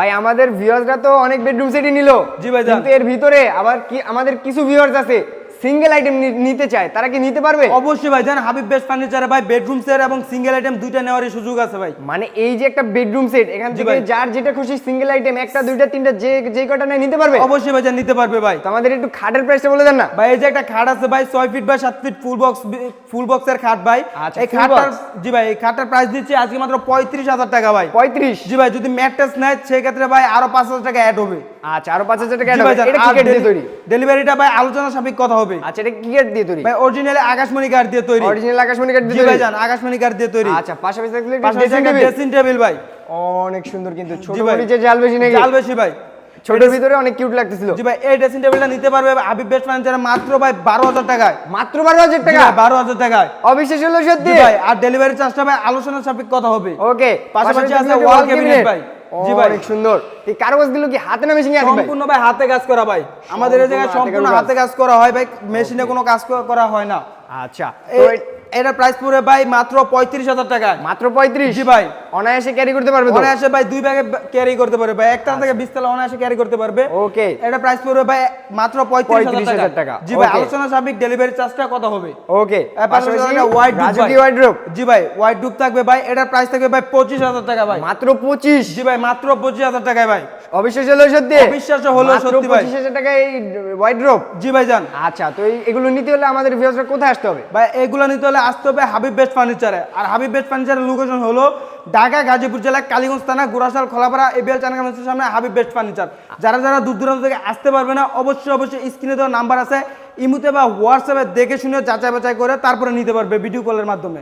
ভাই আমাদের ভিউয়ার্সরা তো অনেক বেডরুম সেটই নিল। জি ভাই কিন্তু এর ভিতরে আবার কি আমাদের কিছু ভিউয়ার্স আছে। সিঙ্গেল আইটেম নিতে চায় তারা কি নিতে পারবে? অবশ্যই ভাই জান হাবিব বেস্ট ফার্নিচারে ভাই বেডরুম সেট এবং সিঙ্গেল আইটেম দুইটা নেওয়ারই সুযোগ আছে ভাই। মানে এই যে একটা বেডরুম সেট এখান থেকে যার যেটা খুশি সিঙ্গেল আইটেম একটা দুইটা তিনটা যে যে কটা নেয় নিতে পারবে? অবশ্যই ভাই জান নিতে পারবে ভাই। তো আমাদের একটু খাটের প্রাইসটা বলে দেন না। ভাই এই যে একটা খাট আছে ভাই ছয় ফিট বাই সাত ফিট ফুল বক্স ফুল বক্সের খাট ভাই। আচ্ছা, এই খাটটার জি ভাই এই খাটটার প্রাইস দিচ্ছি আজকে মাত্র পঁয়ত্রিশ হাজার টাকা ভাই। পঁয়ত্রিশ? জি ভাই যদি ম্যাট্রেস নেয় সেক্ষেত্রে ভাই আরও পাঁচ হাজার টাকা অ্যাড হবে। আচ্ছা আরও টাকা এটা দিয়ে তৈরি? ডেলিভারিটা ভাই আলোচনা সাপেক্ষ কথা হবে। আচ্ছা এটা কি দিয়ে তৈরি? ভাই অরিজিনালি আকাশমণি কাঠ দিয়ে তৈরি। অরিজিনাল আকাশমণি কাঠ দিয়ে জি ভাই জান আকাশমণি কাঠ দিয়ে তৈরি। আচ্ছা পাশাপাশি থাকলে একটা পাশাপাশি dressing একটা table। ড্রেসিং টেবিল ভাই। অনেক সুন্দর কিন্তু ছোট জি জাল বেশি নাকি? জাল বেশি ভাই। ছোটের ভিতরে অনেক কিউট লাগতেছিল। জি ভাই এই ড্রেসিং টেবিলটা নিতে পারবে হাবিব বেস্ট ফার্নিচারে মাত্র ভাই বারো হাজার টাকায়। মাত্র বারো হাজার টাকা? বারো হাজার টাকায়। অবিশ্বাস হলো সত্যি। ভাই আর ডেলিভারি চার্জটা ভাই আলোচনা সাপেক্ষ কথা হবে। ওকে পাশাপাশি আছে wall ভাই। জি ভাই। অনেক সুন্দর। এই কারুকাজগুলো কি হাতে না মেশিনে আছে ভাই? সম্পূর্ণ ভাই হাতে কাজ করা ভাই। আমাদের এই জায়গায় সম্পূর্ণ হাতে কাজ করা হয় ভাই মেশিনে কোনো কাজ করা হয় না। আচ্ছা তো এ- এটার প্রাইস পড়ে ভাই মাত্র পঁয়ত্রিশ হাজার টাকা মাত্র পঁয়ত্রিশ? জি ভাই। অনায়াসে ক্যারি করতে পারবে অনায়াসে ভাই দুই ব্যাগে ক্যারি করতে পারবে ভাই। একটা থেকে বিশ তলা অনায়াসে ক্যারি করতে পারবে। ওকে এটা প্রাইস পড়বে ভাই মাত্র পঁয়ত্রিশ 35,000 হাজার টাকা। জি ভাই আলোচনা সাবিক ডেলিভারি চার্জটা কত হবে? ওকে। হোয়াইট ড্রপ জি ভাই হোয়াইট ডুব থাকবে ভাই। এটার প্রাইস থাকবে ভাই পঁচিশ হাজার টাকা ভাই। মাত্র পঁচিশ। জি ভাই মাত্র পঁচিশ হাজার টাকায় ভাই। অবিশ্বাস হলো সত্যি। অবিশ্বাস্য হলো সত্যি ভাই। পঁচিশ হাজার টাকা এই হোয়াইট ড্রপ জি ভাই যান আচ্ছা তো এগুলো নিতে হলে আমাদের ভিউয়ার্সরা কোথায় আসতে হবে? ভাই এগুলো নিতে হলে আসতে হবে হাবিব বেস্ট ফার্নিচারে আর হাবিব বেস্ট ফার্নিচারের লোকেশন হলো ঢাকা গাজীপুর জেলা কালীগঞ্জ থানা গোরাশাল খোলাপাড়া এবিএল চানাগামের সামনে হাবিব বেস্ট ফার্নিচার যারা যারা দূর দূরান্ত থেকে আসতে পারবে না অবশ্যই অবশ্যই স্ক্রিনে দেওয়া নাম্বার আছে। ইমুতে বা হোয়াটসঅ্যাপে দেখে শুনে যাচাই বাছাই করে তারপরে নিতে পারবে ভিডিও কলের মাধ্যমে।